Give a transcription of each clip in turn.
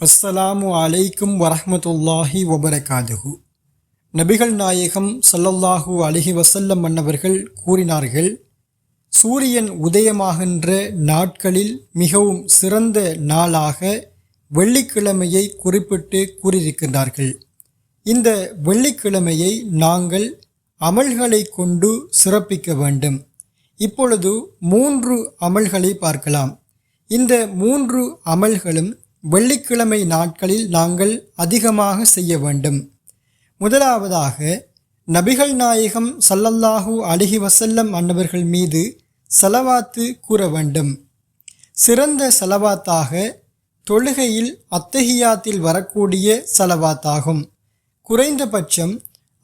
அஸ்ஸலாமு அலைக்கும் வரஹமத்துல்லாஹி வபரகாதுஹு. நபிகள் நாயகம் சல்லல்லாஹு அலிஹி வசல்லம் மன்னவர்கள் கூறினார்கள் சூரியன் உதயமாகின்ற நாட்களில் மிகவும் சிறந்த நாளாக வெள்ளிக்கிழமையை குறிப்பிட்டு கூறியிருக்கின்றார்கள். இந்த வெள்ளிக்கிழமையை நாங்கள் அமல்களை கொண்டு சிறப்பிக்க வேண்டும். இப்பொழுது மூன்று அமல்களை பார்க்கலாம். இந்த மூன்று அமல்களும் வெள்ளிக்கிழமை நாட்களில் நாங்கள் அதிகமாக செய்ய வேண்டும். முதலாவதாக நபிகள் நாயகம் சல்லல்லாஹு அழகி வசல்லம் அன்னவர்கள் மீது செலவாத்து கூற வேண்டும். சிறந்த செலவாத்தாக தொழுகையில் அத்தஹியாத்தில் வரக்கூடிய செலவாத்தாகும். குறைந்தபட்சம்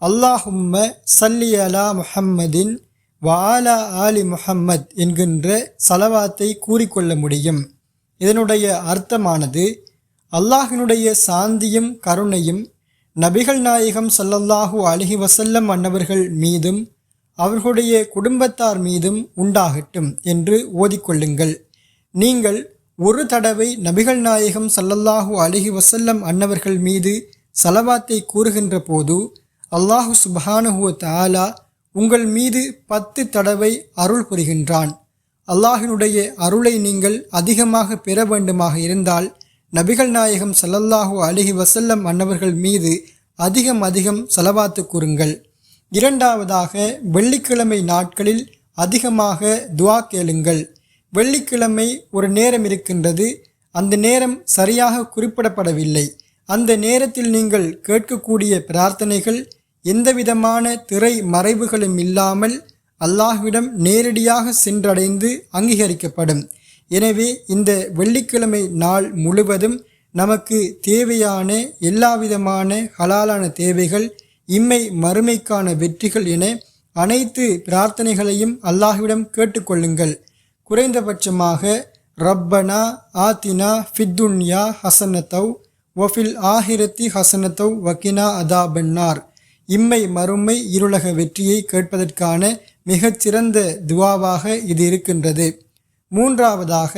அல்லாஹும்ம சல்லி அலா முஹம்மதின் வாலா ஆலி முஹம்மத் என்கின்ற சலவாத்தை கூறிக்கொள்ள முடியும். இதனுடைய அர்த்தமானது அல்லாஹினுடைய சாந்தியும் கருணையும் நபிகள் நாயகம் சல்லல்லாஹு அலிஹி வசல்லம் அன்னவர்கள் மீதும் அவர்களுடைய குடும்பத்தார் மீதும் உண்டாகட்டும் என்று ஓதிக்கொள்ளுங்கள். நீங்கள் ஒரு தடவை நபிகள் நாயகம் சல்லல்லாஹு அலிஹி வசல்லம் அன்னவர்கள் மீது சலவாத்தை கூறுகின்ற போது அல்லாஹு சுப்ஹானஹுவ தாலா உங்கள் மீது பத்து தடவை அருள் புரிகின்றான். அல்லாஹினுடைய அருளை நீங்கள் அதிகமாக பெற வேண்டுமாக இருந்தால் நபிகள் நாயகம் சல்லல்லாஹூ அலிஹி வசல்லம் அன்னவர்கள் மீது அதிகம் அதிகம் செலவாத்து கூறுங்கள். இரண்டாவதாக வெள்ளிக்கிழமை நாட்களில் அதிகமாக துவா கேளுங்கள். வெள்ளிக்கிழமை ஒரு நேரம் இருக்கின்றது அந்த நேரம் சரியாக குறிப்பிடப்படவில்லை. அந்த நேரத்தில் நீங்கள் கேட்கக்கூடிய பிரார்த்தனைகள் எந்தவிதமான திரை மறைவுகளும் இல்லாமல் அல்லாஹ்விடம் நேரடியாக சென்றடைந்து அங்கீகரிக்கப்படும். எனவே இந்த வெள்ளிக்கிழமை நாள் முழுவதும் நமக்கு தேவையான எல்லாவிதமான ஹலாலான தேவைகள் இம்மை மறுமைக்கான வெற்றிகள் என அனைத்து பிரார்த்தனைகளையும் அல்லாஹ்விடம் கேட்டுக்கொள்ளுங்கள். குறைந்தபட்சமாக ரப்பனா ஆத்தினா ஃபித்துன்யா ஹசனத்தவ் ஒஃபில் ஆஹிரத்தி ஹசனத்தவ் வக்கினா அதாபன்னார். இம்மை மறுமை இருளக வெற்றியை கேட்பதற்கான மிகச்சிறந்த துவாவாக இது இருக்கின்றது. மூன்றாவதாக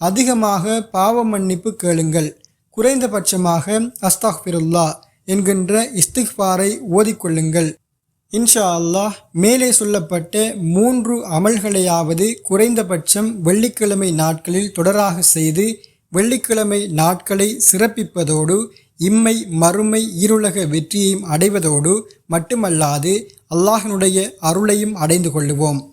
அதிகமாக பாவ மன்னிப்பு கேளுங்கள். குறைந்தபட்சமாக அஸ்தாஃபிருல்லா என்கின்ற இஸ்திக்பாரை ஓதிக்கொள்ளுங்கள். இன்ஷா அல்லாஹ் மேலே சொல்லப்பட்ட மூன்று அமல்களையாவது குறைந்தபட்சம் வெள்ளிக்கிழமை நாட்களில் தொடராக செய்து வெள்ளிக்கிழமை நாட்களை சிறப்பிப்பதோடு இம்மை மறுமை ஈருலக வெற்றியையும் அடைவதோடு மட்டுமல்லாது அல்லாஹினுடைய அருளையும் அடைந்து கொள்ளுவோம்.